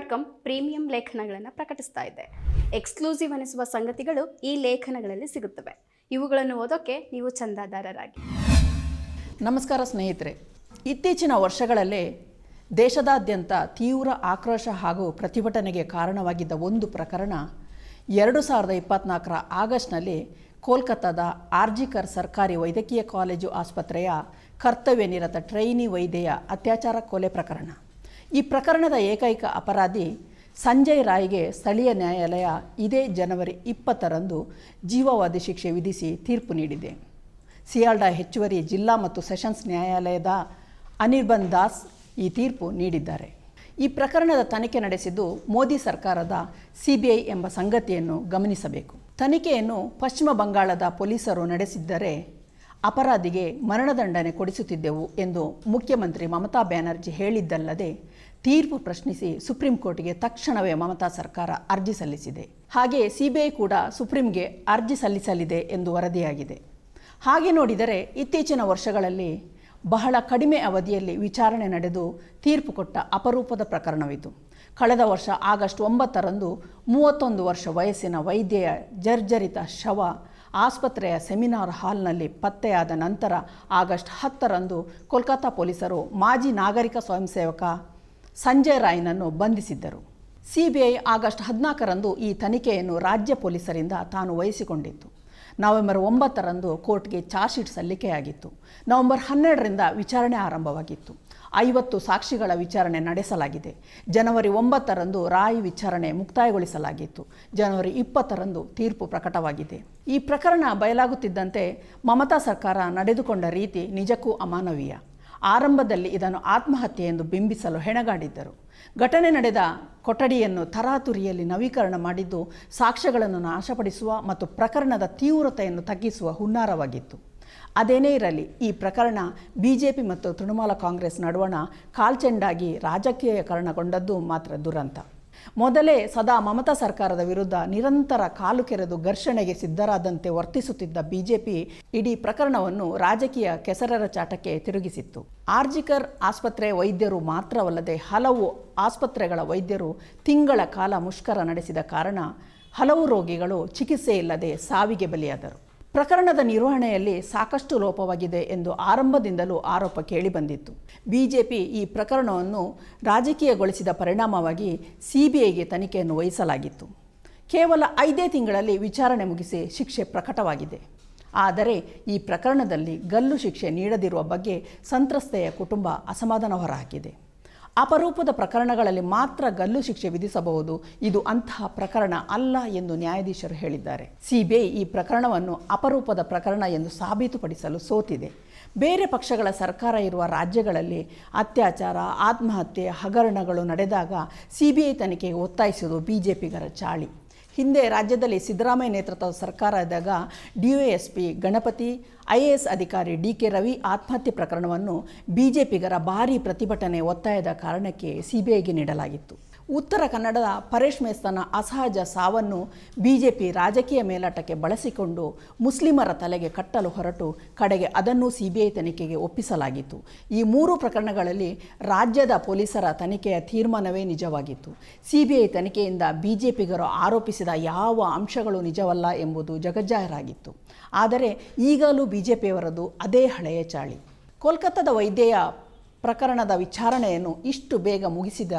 Dot com premium ಲೇಖನಗಳನ್ನು ಪ್ರಕಟಿಸ್ತಾ ಇದೆ. Exclusive ಅನಿಸುವ ಸಂಗತಿಗಳು ಈ ಲೇಖನಗಳಲ್ಲಿ ಸಿಗುತ್ತವೆ. ಇವುಗಳನ್ನು ಓದೋಕೆ ನೀವು ಚಂದಾದಾರರಾಗಿ. ನಮಸ್ಕಾರ ಸ್ನೇಹಿತರೆ. ಇತ್ತೀಚಿನ ವರ್ಷಗಳಲ್ಲೇ ದೇಶದಾದ್ಯಂತ ತೀವ್ರ ಆಕ್ರೋಶ ಹಾಗೂ ಪ್ರತಿಭಟನೆಗೆ ಕಾರಣವಾಗಿದ್ದ ಒಂದು ಪ್ರಕರಣ ಎರಡು ಸಾವಿರದ ಇಪ್ಪತ್ತ್ನಾಲ್ಕರ ಆಗಸ್ಟ್ನಲ್ಲಿ ಕೋಲ್ಕತ್ತಾದ ಆರ್ಜಿಕರ್ ಸರ್ಕಾರಿ ವೈದ್ಯಕೀಯ ಕಾಲೇಜು ಆಸ್ಪತ್ರೆಯ ಕರ್ತವ್ಯ ನಿರತ ಟ್ರೈನಿ ವೈದ್ಯೆಯ ಅತ್ಯಾಚಾರ ಕೊಲೆ ಪ್ರಕರಣ. ಈ ಪ್ರಕರಣದ ಏಕೈಕ ಅಪರಾಧಿ ಸಂಜಯ್ ರಾಯ್ಗೆ ಸ್ಥಳೀಯ ನ್ಯಾಯಾಲಯ ಇದೇ ಜನವರಿ ಇಪ್ಪತ್ತರಂದು ಜೀವಾವಧಿ ಶಿಕ್ಷೆ ವಿಧಿಸಿ ತೀರ್ಪು ನೀಡಿದೆ. ಸಿಯಾಲ್ಡಾ ಹೆಚ್ಚುವರಿ ಜಿಲ್ಲಾ ಮತ್ತು ಸೆಷನ್ಸ್ ನ್ಯಾಯಾಲಯದ ಅನಿರ್ಬನ್ ದಾಸ್ ಈ ತೀರ್ಪು ನೀಡಿದ್ದಾರೆ. ಈ ಪ್ರಕರಣದ ತನಿಖೆ ನಡೆಸಿದ್ದು ಮೋದಿ ಸರ್ಕಾರದ ಸಿಬಿಐ ಎಂಬ ಸಂಗತಿಯನ್ನು ಗಮನಿಸಬೇಕು. ತನಿಖೆಯನ್ನು ಪಶ್ಚಿಮ ಬಂಗಾಳದ ಪೊಲೀಸರು ನಡೆಸಿದ್ದರೆ ಅಪರಾಧಿಗೆ ಮರಣದಂಡನೆ ಕೊಡಿಸುತ್ತಿದ್ದೆವು ಎಂದು ಮುಖ್ಯಮಂತ್ರಿ ಮಮತಾ ಬ್ಯಾನರ್ಜಿ ಹೇಳಿದ್ದಲ್ಲದೆ ತೀರ್ಪು ಪ್ರಶ್ನಿಸಿ ಸುಪ್ರೀಂ ಕೋರ್ಟ್ಗೆ ತಕ್ಷಣವೇ ಮಮತಾ ಸರ್ಕಾರ ಅರ್ಜಿ ಸಲ್ಲಿಸಿದೆ. ಹಾಗೆ ಸಿಬಿಐ ಕೂಡ ಸುಪ್ರೀಂಗೆ ಅರ್ಜಿ ಸಲ್ಲಿಸಲಿದೆ ಎಂದು ವರದಿಯಾಗಿದೆ. ಹಾಗೆ ನೋಡಿದರೆ ಇತ್ತೀಚಿನ ವರ್ಷಗಳಲ್ಲಿ ಬಹಳ ಕಡಿಮೆ ಅವಧಿಯಲ್ಲಿ ವಿಚಾರಣೆ ನಡೆದು ತೀರ್ಪು ಕೊಟ್ಟ ಅಪರೂಪದ ಪ್ರಕರಣವಿದು. ಕಳೆದ ವರ್ಷ ಆಗಸ್ಟ್ ಒಂಬತ್ತರಂದು ಮೂವತ್ತೊಂದು ವರ್ಷ ವಯಸ್ಸಿನ ವೈದ್ಯೆಯ ಜರ್ಜರಿತ ಶವ ಆಸ್ಪತ್ರೆಯ ಸೆಮಿನಾರ್ ಹಾಲ್ನಲ್ಲಿ ಪತ್ತೆಯಾದ ನಂತರ ಆಗಸ್ಟ್ ಹತ್ತರಂದು ಕೋಲ್ಕತ್ತಾ ಪೊಲೀಸರು ಮಾಜಿ ನಾಗರಿಕ ಸ್ವಯಂ ಸೇವಕ ಸಂಜಯ್ ರಾಯ್ನನ್ನು ಬಂಧಿಸಿದ್ದರು. ಸಿಬಿಐ ಆಗಸ್ಟ್ ಹದಿನಾಲ್ಕರಂದು ಈ ತನಿಖೆಯನ್ನು ರಾಜ್ಯ ಪೊಲೀಸರಿಂದ ತಾನು ವಹಿಸಿಕೊಂಡಿತ್ತು. ನವೆಂಬರ್ ಒಂಬತ್ತರಂದು ಕೋರ್ಟ್ಗೆ ಚಾರ್ಜ್ ಶೀಟ್ ಸಲ್ಲಿಕೆಯಾಗಿತ್ತು. ನವೆಂಬರ್ ಹನ್ನೆರಡರಿಂದ ವಿಚಾರಣೆ ಆರಂಭವಾಗಿತ್ತು. ಐವತ್ತು ಸಾಕ್ಷಿಗಳ ವಿಚಾರಣೆ ನಡೆಸಲಾಗಿದೆ. ಜನವರಿ ಒಂಬತ್ತರಂದು ರಾಯ್ ವಿಚಾರಣೆ ಮುಕ್ತಾಯಗೊಳಿಸಲಾಗಿತ್ತು. ಜನವರಿ ಇಪ್ಪತ್ತರಂದು ತೀರ್ಪು ಪ್ರಕಟವಾಗಿದೆ. ಈ ಪ್ರಕರಣ ಬಯಲಾಗುತ್ತಿದ್ದಂತೆ ಮಮತಾ ಸರ್ಕಾರ ನಡೆದುಕೊಂಡ ರೀತಿ ನಿಜಕ್ಕೂ ಅಮಾನವೀಯ. ಆರಂಭದಲ್ಲಿ ಇದನ್ನು ಆತ್ಮಹತ್ಯೆ ಎಂದು ಬಿಂಬಿಸಲು ಹೆಣಗಾಡಿದ್ದರು. ಘಟನೆ ನಡೆದ ಕೊಠಡಿಯನ್ನು ತರಾತುರಿಯಲ್ಲಿ ನವೀಕರಣ ಮಾಡಿದ್ದು, ಸಾಕ್ಷ್ಯಗಳನ್ನು ನಾಶಪಡಿಸುವ ಮತ್ತು ಪ್ರಕರಣದ ತೀವ್ರತೆಯನ್ನು ತಗ್ಗಿಸುವ ಹುನ್ನಾರವಾಗಿತ್ತು. ಅದೇನೇ ಇರಲಿ, ಈ ಪ್ರಕರಣ ಬಿಜೆಪಿ ಮತ್ತು ತೃಣಮೂಲ ಕಾಂಗ್ರೆಸ್ ನಡುವಣ ಕಾಲ್ಚೆಂಡಾಗಿ ರಾಜಕೀಯಕರಣಗೊಂಡದ್ದು ಮಾತ್ರ ದುರಂತ. ಮೊದಲೇ ಸದಾ ಮಮತಾ ಸರ್ಕಾರದ ವಿರುದ್ಧ ನಿರಂತರ ಕಾಲು ಕೆರೆದು ಘರ್ಷಣೆಗೆ ಸಿದ್ಧರಾದಂತೆ ವರ್ತಿಸುತ್ತಿದ್ದ ಬಿಜೆಪಿ ಇಡೀ ಪ್ರಕರಣವನ್ನು ರಾಜಕೀಯ ಕೆಸರರ ಚಾಟಕ್ಕೆ ತಿರುಗಿಸಿತ್ತು. ಆರ್ಜಿಕರ್ ಆಸ್ಪತ್ರೆ ವೈದ್ಯರು ಮಾತ್ರವಲ್ಲದೆ ಹಲವು ಆಸ್ಪತ್ರೆಗಳ ವೈದ್ಯರು ತಿಂಗಳ ಕಾಲ ಮುಷ್ಕರ ನಡೆಸಿದ ಕಾರಣ ಹಲವು ರೋಗಿಗಳು ಚಿಕಿತ್ಸೆ ಇಲ್ಲದೆ ಸಾವಿಗೆ ಬಲಿಯಾದರು. ಪ್ರಕರಣದ ನಿರ್ವಹಣೆಯಲ್ಲಿ ಸಾಕಷ್ಟು ಲೋಪವಾಗಿದೆ ಎಂದು ಆರಂಭದಿಂದಲೂ ಆರೋಪ ಕೇಳಿಬಂದಿತ್ತು ಬಿಜೆಪಿ ಈ ಪ್ರಕರಣವನ್ನು ರಾಜಕೀಯಗೊಳಿಸಿದ ಪರಿಣಾಮವಾಗಿ ಸಿಬಿಐಗೆ ತನಿಖೆಯನ್ನು ವಹಿಸಲಾಗಿತ್ತು. ಕೇವಲ ಐದೇ ತಿಂಗಳಲ್ಲಿ ವಿಚಾರಣೆ ಮುಗಿಸಿ ಶಿಕ್ಷೆ ಪ್ರಕಟವಾಗಿದೆ. ಆದರೆ ಈ ಪ್ರಕರಣದಲ್ಲಿ ಗಲ್ಲು ಶಿಕ್ಷೆ ನೀಡದಿರುವ ಬಗ್ಗೆ ಸಂತ್ರಸ್ತೆಯ ಕುಟುಂಬ ಅಸಮಾಧಾನ ಹೊರಹಾಕಿದೆ ಅಪರೂಪದ ಪ್ರಕರಣಗಳಲ್ಲಿ ಮಾತ್ರ ಗಲ್ಲು ಶಿಕ್ಷೆ ವಿಧಿಸಬಹುದು. ಇದು ಅಂತಹ ಪ್ರಕರಣ ಅಲ್ಲ ಎಂದು ನ್ಯಾಯಾಧೀಶರು ಹೇಳಿದ್ದಾರೆ. ಸಿಬಿಐ ಈ ಪ್ರಕರಣವನ್ನು ಅಪರೂಪದ ಪ್ರಕರಣ ಎಂದು ಸಾಬೀತುಪಡಿಸಲು ಸೋತಿದೆ. ಬೇರೆ ಪಕ್ಷಗಳ ಸರ್ಕಾರ ಇರುವ ರಾಜ್ಯಗಳಲ್ಲಿ ಅತ್ಯಾಚಾರ, ಆತ್ಮಹತ್ಯೆ, ಹಗರಣಗಳು ನಡೆದಾಗ ಸಿಬಿಐ ತನಿಖೆಗೆ ಒತ್ತಾಯಿಸುವುದು ಬಿಜೆಪಿಗರ ಚಾಳಿ. ಹಿಂದೆ ರಾಜ್ಯದಲ್ಲಿ ಸಿದ್ದರಾಮಯ್ಯ ನೇತೃತ್ವದ ಸರ್ಕಾರ ಇದ್ದಾಗ DYSP Ganapati, I A S ಅಧಿಕಾರಿ ಡಿ ಕೆ ರವಿ ಆತ್ಮಹತ್ಯೆ ಪ್ರಕರಣವನ್ನು ಬಿಜೆಪಿಗರ ಭಾರೀ ಪ್ರತಿಭಟನೆ ಒತ್ತಾಯದ ಕಾರಣಕ್ಕೆ ಸಿಬಿಐಗೆ ನೀಡಲಾಗಿತ್ತು. ಉತ್ತರ ಕನ್ನಡದ ಪರೇಶ್ ಮೇಸ್ತನ ಅಸಹಜ ಸಾವನ್ನು ಬಿಜೆಪಿ ರಾಜಕೀಯ ಮೇಲಾಟಕ್ಕೆ ಬಳಸಿಕೊಂಡು ಮುಸ್ಲಿಮರ ತಲೆಗೆ ಕಟ್ಟಲು ಹೊರಟು ಕಡೆಗೆ ಅದನ್ನು ಸಿಬಿಐ ತನಿಖೆಗೆ ಒಪ್ಪಿಸಲಾಗಿತ್ತು. ಈ ಮೂರು ಪ್ರಕರಣಗಳಲ್ಲಿ ರಾಜ್ಯದ ಪೊಲೀಸರ ತನಿಖೆಯ ತೀರ್ಮಾನವೇ ನಿಜವಾಗಿತ್ತು. ಸಿಬಿಐ ತನಿಖೆಯಿಂದ ಬಿಜೆಪಿಗರು ಆರೋಪಿಸಿದ ಯಾವ ಅಂಶಗಳು ನಿಜವಲ್ಲ ಎಂಬುದು ಜಗಜ್ಜಾಹೀರಾಗಿತ್ತು. ಆದರೆ ಈಗಲೂ ಬಿಜೆಪಿಯವರದು ಅದೇ ಹಳೆಯ ಚಾಳಿ. ಕೋಲ್ಕತ್ತಾದ ವೈದ್ಯೆಯ ಪ್ರಕರಣದ ವಿಚಾರಣೆಯನ್ನು ಇಷ್ಟು ಬೇಗ ಮುಗಿಸಿದ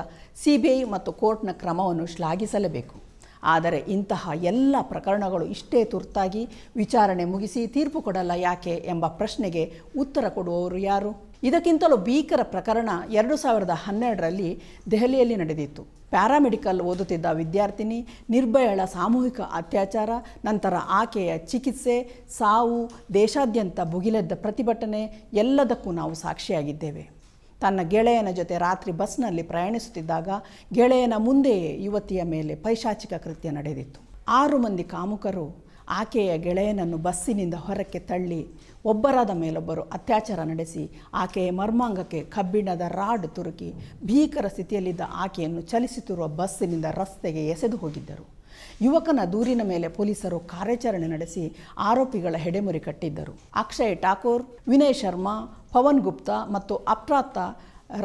ಸಿಬಿಐ ಮತ್ತು ಕೋರ್ಟ್ನ ಕ್ರಮವನ್ನು ಶ್ಲಾಘಿಸಲೇಬೇಕು. ಆದರೆ ಇಂತಹ ಎಲ್ಲ ಪ್ರಕರಣಗಳು ಇಷ್ಟೇ ತುರ್ತಾಗಿ ವಿಚಾರಣೆ ಮುಗಿಸಿ ತೀರ್ಪು ಕೊಡಲ್ಲ ಯಾಕೆ ಎಂಬ ಪ್ರಶ್ನೆಗೆ ಉತ್ತರ ಕೊಡುವವರು ಯಾರು? ಇದಕ್ಕಿಂತಲೂ ಭೀಕರ ಪ್ರಕರಣ ಎರಡು ಸಾವಿರದ ಹನ್ನೆರಡರಲ್ಲಿ ದೆಹಲಿಯಲ್ಲಿ ನಡೆದಿತ್ತು. ಪ್ಯಾರಾಮೆಡಿಕಲ್ ಓದುತ್ತಿದ್ದ ವಿದ್ಯಾರ್ಥಿನಿ, ನಿರ್ಭಯಳ ಸಾಮೂಹಿಕ ಅತ್ಯಾಚಾರ, ನಂತರ ಆಕೆಯ ಚಿಕಿತ್ಸೆ, ಸಾವು, ದೇಶಾದ್ಯಂತ ಭುಗಿಲೆದ್ದ ಪ್ರತಿಭಟನೆ, ಎಲ್ಲದಕ್ಕೂ ನಾವು ಸಾಕ್ಷಿಯಾಗಿದ್ದೇವೆ. ತನ್ನ ಗೆಳೆಯನ ಜೊತೆ ರಾತ್ರಿ ಬಸ್ನಲ್ಲಿ ಪ್ರಯಾಣಿಸುತ್ತಿದ್ದಾಗ ಗೆಳೆಯನ ಮುಂದೆಯೇ ಯುವತಿಯ ಮೇಲೆ ಪೈಶಾಚಿಕ ಕೃತ್ಯ ನಡೆದಿತ್ತು. ಆರು ಮಂದಿ ಕಾಮುಕರು ಆಕೆಯ ಗೆಳೆಯನನ್ನು ಬಸ್ಸಿನಿಂದ ಹೊರಕ್ಕೆ ತಳ್ಳಿ ಒಬ್ಬರಾದ ಮೇಲೊಬ್ಬರು ಅತ್ಯಾಚಾರ ನಡೆಸಿ ಆಕೆಯ ಮರ್ಮಾಂಗಕ್ಕೆ ಕಬ್ಬಿಣದ ರಾಡ್ ತುರುಕಿ ಭೀಕರ ಸ್ಥಿತಿಯಲ್ಲಿದ್ದ ಆಕೆಯನ್ನು ಚಲಿಸುತ್ತಿರುವ ಬಸ್ಸಿನಿಂದ ರಸ್ತೆಗೆ ಎಸೆದು ಹೋಗಿದ್ದರು. ಯುವಕನ ದೂರಿನ ಮೇಲೆ ಪೊಲೀಸರು ಕಾರ್ಯಾಚರಣೆ ನಡೆಸಿ ಆರೋಪಿಗಳ ಹೆಡೆಮುರಿ ಕಟ್ಟಿದ್ದರು. ಅಕ್ಷಯ್ ಠಾಕೂರ್, ವಿನಯ್ ಶರ್ಮಾ, ಪವನ್ ಗುಪ್ತಾ ಮತ್ತು ಅಪ್ರಾಪ್ತ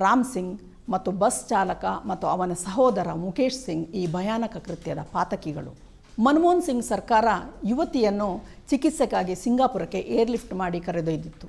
ರಾಮ್ ಸಿಂಗ್ ಮತ್ತು ಬಸ್ ಚಾಲಕ ಮತ್ತು ಅವನ ಸಹೋದರ ಮುಖೇಶ್ ಸಿಂಗ್ ಈ ಭಯಾನಕ ಕೃತ್ಯದ ಪಾತಕಿಗಳು. ಮನಮೋಹನ್ ಸಿಂಗ್ ಸರ್ಕಾರ ಯುವತಿಯನ್ನು ಚಿಕಿತ್ಸೆಗಾಗಿ ಸಿಂಗಾಪುರಕ್ಕೆ ಏರ್ಲಿಫ್ಟ್ ಮಾಡಿ ಕರೆದೊಯ್ದಿತ್ತು.